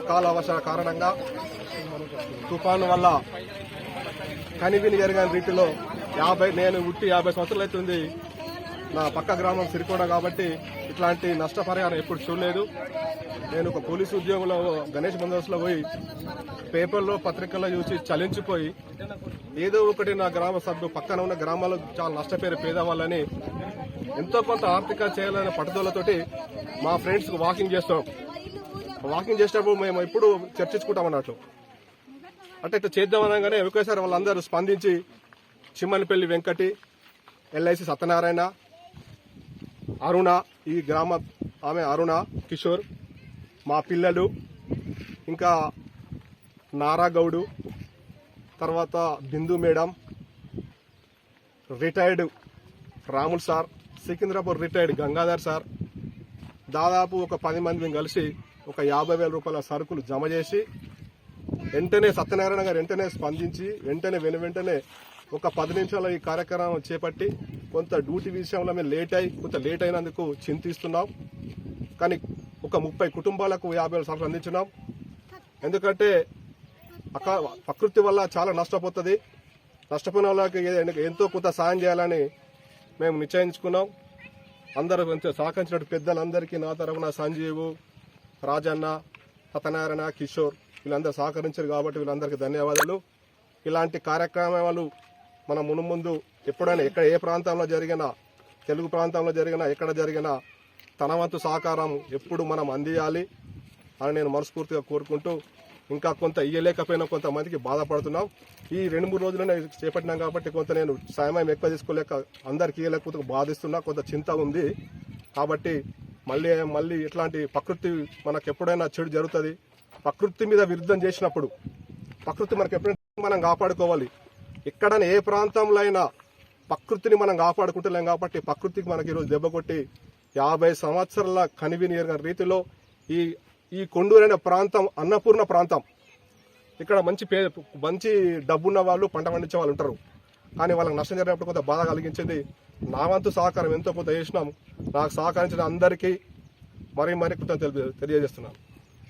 అకాల వర్షాల కారణంగా తుఫాను వల్ల కనివిని ఎరగని రీతిలో యాభై నేను ఉట్టి యాభై సంవత్సరాలు అవుతుంది. నా పక్క గ్రామం సిరికోడ కాబట్టి ఇట్లాంటి నష్టపరిహారం ఎప్పుడు చూడలేదు. నేను ఒక పోలీసు ఉద్యోగంలో గణేష్ బందోబస్తులో పోయి పేపర్లో పత్రికల్లో చూసి చలించిపోయి ఏదో ఒకటి నా గ్రామ సభ్యు పక్కన ఉన్న గ్రామాలు చాలా నష్టపోయారు పేదవాళ్ళని ఎంతో కొంత ఆర్థిక చేయాలనే పట్టుదలతోటి మా ఫ్రెండ్స్కి వాకింగ్ చేస్తాం. వాకింగ్ చేసేటప్పుడు మేము ఎప్పుడు చర్చించుకుంటాం అన్నట్లు అంటే ఇట్లా చేద్దాం అనగానే ఒకేసారి వాళ్ళందరూ స్పందించి చిమ్మనిపల్లి వెంకటి ఎల్ఐసి సత్యనారాయణ అరుణ ఈ గ్రామ ఆమె అరుణ కిషోర్ మా పిల్లలు ఇంకా నారాగౌడు తర్వాత Bindu madam retired Ramul sir Sikindrapur retired Gangadhar sir దాదాపు ఒక పది మంది కలిసి ఒక యాభై వేల రూపాయల సరుకులు జమ చేసి వెంటనే సత్యనారాయణ గారు వెంటనే స్పందించి వెంటనే వెను వెంటనే ఒక పది నిమిషాల ఈ కార్యక్రమం చేపట్టి కొంత డ్యూటీ విషయంలో మేము లేట్ అయి కొంత లేట్ అయినందుకు చింతిస్తున్నాం. కానీ ఒక ముప్పై కుటుంబాలకు యాభై వేల సరుకులు అందించున్నాం ఎందుకంటే ప్రకృతి వల్ల చాలా నష్టపోతుంది. నష్టపోయిన వాళ్ళకి ఎంతో కొంత సాయం చేయాలని మేము నిశ్చయించుకున్నాం. అందరూ కొంచెం సహకరించినట్టు పెద్దలందరికీ నా తరఫున సంజీవు రాజన్న సత్యనారాయణ కిషోర్ వీళ్ళందరూ సహకరించారు కాబట్టి వీళ్ళందరికీ ధన్యవాదాలు. ఇలాంటి కార్యక్రమాలు మన మునుముందు ఎప్పుడైనా ఎక్కడ ఏ ప్రాంతంలో జరిగినా తెలుగు ప్రాంతంలో జరిగినా ఎక్కడ జరిగినా తన వంతు సహకారం ఎప్పుడు మనం అందియాలి అని నేను మనస్ఫూర్తిగా కోరుకుంటూ ఇంకా కొంత ఇయ్యలేకపోయినా కొంతమందికి బాధపడుతున్నాం ఈ రెండు మూడు రోజులనే చేపట్టినాం కాబట్టి కొంత నేను సమయం ఎక్కువ తీసుకోలేక అందరికి ఇయ్యలేకపోతే బాధిస్తున్నా కొంత చింత ఉంది. కాబట్టి మళ్ళీ మళ్ళీ ఇట్లాంటి ప్రకృతి మనకు ఎప్పుడైనా చెడు జరుగుతుంది. ప్రకృతి మీద విరుద్ధం చేసినప్పుడు ప్రకృతి మనకు ఎప్పుడైనా మనం కాపాడుకోవాలి. ఎక్కడైనా ఏ ప్రాంతంలో అయినా ప్రకృతిని మనం కాపాడుకుంటలేం కాబట్టి ప్రకృతికి మనకి ఈరోజు దెబ్బ కొట్టి యాభై సంవత్సరాల కనివిని రీతిలో ఈ ఈ కొండూరు అనే ప్రాంతం అన్నపూర్ణ ప్రాంతం. ఇక్కడ మంచి పే మంచి డబ్బున్న వాళ్ళు పంట పండించే వాళ్ళు ఉంటారు. కానీ వాళ్ళకి నష్టం జరిగినప్పుడు కొంత బాధ కలిగించింది నా వంతు సహకారం ఎంతో కొంత చేసినాం. నాకు సహకరించిన అందరికీ మరీ మరీ కృతజ్ఞతలు తెలియజేస్తున్నాను.